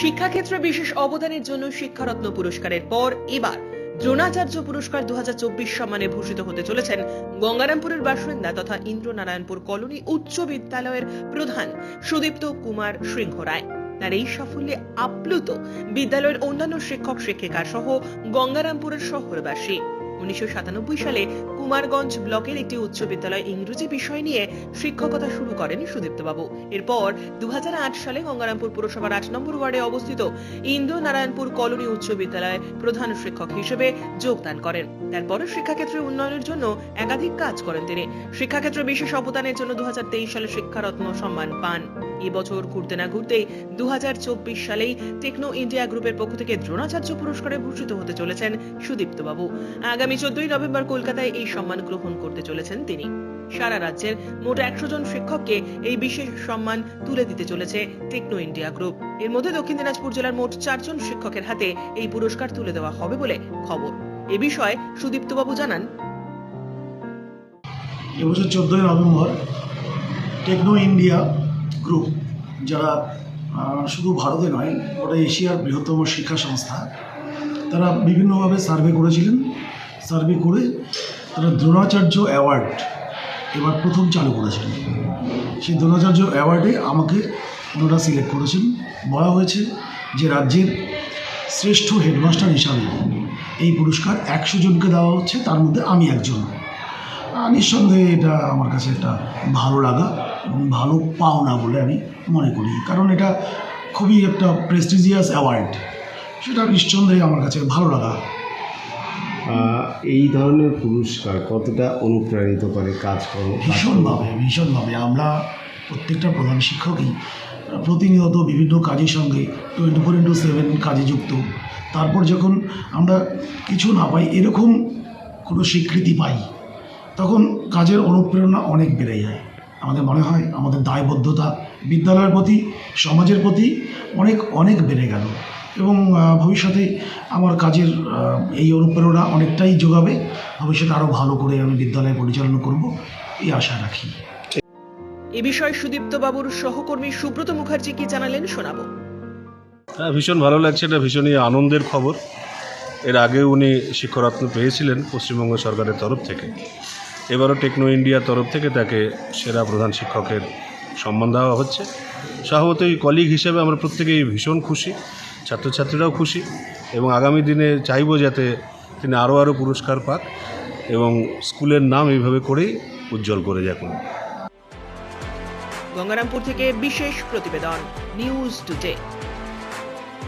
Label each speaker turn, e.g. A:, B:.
A: শিক্ষাক্ষেত্রে বিশেষ অবদানের জন্য শিক্ষারত্ন পুরস্কারের পর এবার দ্রোণাচার্য পুরস্কার দু সম্মানে ভূষিত হতে চলেছেন গঙ্গারামপুরের বাসিন্দা তথা ইন্দ্রনারায়ণপুর কলোনি উচ্চ বিদ্যালয়ের প্রধান সুদীপ্ত কুমার সিংহ রায়। তার এই সাফল্যে আপ্লুত বিদ্যালয়ের অন্যান্য শিক্ষক শিক্ষিকা সহ গঙ্গারামপুরের শহরবাসী। উনিশশো সাতানব্বই সালে কুমারগঞ্জ ব্লকের একটি উচ্চ বিদ্যালয় ইংরেজি বিষয় নিয়ে শিক্ষকতা শুরু করেন সুদীপ্তবাবু। এরপর দু সালে গঙ্গারামপুর পুরসভার আট নম্বর ওয়ার্ডে অবস্থিত ইন্দ্র নারায়ণপুর কলোনি উচ্চ বিদ্যালয়ে প্রধান শিক্ষক হিসেবে যোগদান করেন। তারপরে শিক্ষাক্ষেত্রে উন্নয়নের জন্য একাধিক কাজ করেন তিনি। শিক্ষাক্ষেত্রে বিশেষ অবদানের জন্য দু হাজার তেইশ সালে শিক্ষারত্ন সম্মান পান। এবছর ঘুরতে না ঘুরতেই দু সালেই টেকনো ইন্ডিয়া গ্রুপের পক্ষ থেকে দ্রোণাচার্য পুরস্কারে ভূষিত হতে চলেছেন সুদীপ্ত বাবু আগামী চোদ্দই নভেম্বর কলকাতায় এই সম্মান গ্রহণ করতে চলেছেন তিনি। সারা রাজ্যের মোট একশো জন শিক্ষককে এই বিশেষ সম্মান তুলে দিতে চলেছে টেকনো ইন্ডিয়া গ্রুপ। এর মধ্যে দক্ষিণ দিনাজপুর জেলার মোট চারজন শিক্ষকের হাতে এই পুরস্কার তুলে দেওয়া হবে বলে খবর। এ বিষয়ে সুদীপ্তবাবু জানান।
B: এবছর চোদ্দোই নভেম্বর টেকনো ইন্ডিয়া গ্রুপ, যারা শুধু ভারতে নয় ওটা এশিয়ার বৃহত্তম শিক্ষা সংস্থা, তারা বিভিন্নভাবে সার্ভে করেছিলেন। সার্ভে করে তারা দ্রোণাচার্য অ্যাওয়ার্ড এবার প্রথম চালু করেছেন। সেই দ্রোণাচার্য অ্যাওয়ার্ডে আমাকে ওনারা সিলেক্ট করেছেন। বলা হয়েছে যে রাজ্যের শ্রেষ্ঠ হেডমাস্টার হিসাবে এই পুরস্কার একশো জনকে দেওয়া হচ্ছে, তার মধ্যে আমি একজন। নিঃসন্দেহে এটা আমার কাছে একটা ভালো লাগা এবং ভালো পাওনা বলে আমি মনে করি। কারণ এটা খুবই একটা প্রেস্টিজিয়াস অ্যাওয়ার্ড সেটা নিঃসন্দেহে আমার কাছে ভালো লাগা।
C: এই ধরনের পুরস্কার কতটা অনুপ্রাণিত করে কাজকর্ম
B: ভীষণভাবে ভীষণভাবে। আমরা প্রত্যেকটা প্রধান শিক্ষকই প্রতিনিয়ত বিভিন্ন কাজের সঙ্গে টোয়েন্টি ফোর ইন্টু সেভেন কাজে যুক্ত। তারপর যখন আমরা কিছু না পাই এরকম কোনো স্বীকৃতি পাই তখন কাজের অনুপ্রেরণা অনেক বেড়ে যায়। আমাদের মনে হয় আমাদের দায়বদ্ধতা বিদ্যালয়ের প্রতি সমাজের প্রতি অনেক অনেক বেড়ে গেল। এবং ভবিষ্যতে আমার কাজের এই অনুপ্রেরণা অনেকটাই যোগাবে। ভবিষ্যতে আরও ভালো করে আমি বিদ্যালয় পরিচালনা করব এই আশা রাখি।
A: এ বিষয়ে সুদীপ্ত বাবুর সহকর্মী সুব্রত মুখার্জি কি জানালেন শোনাবো।
D: হ্যাঁ ভীষণ ভালো লাগছে এটা ভীষণই আনন্দের খবর। এর আগে উনি শিক্ষরত্ন পেয়েছিলেন পশ্চিমবঙ্গ সরকারের তরফ থেকে। এবারও টেকনো ইন্ডিয়ার তরফ থেকে তাকে সেরা প্রধান শিক্ষকের সম্মান দেওয়া হচ্ছে স্বভাবতই কলিগ হিসেবে আমরা প্রত্যেকেই ভীষণ খুশি, ছাত্রছাত্রীরাও খুশি এবং আগামী দিনে চাইব যাতে তিনি আরও আরও পুরস্কার পাক এবং স্কুলের নাম এইভাবে করেই উজ্জ্বল করে যাক উনি।
A: গঙ্গারামপুর থেকে বিশেষ প্রতিবেদন, নিউজ টুডে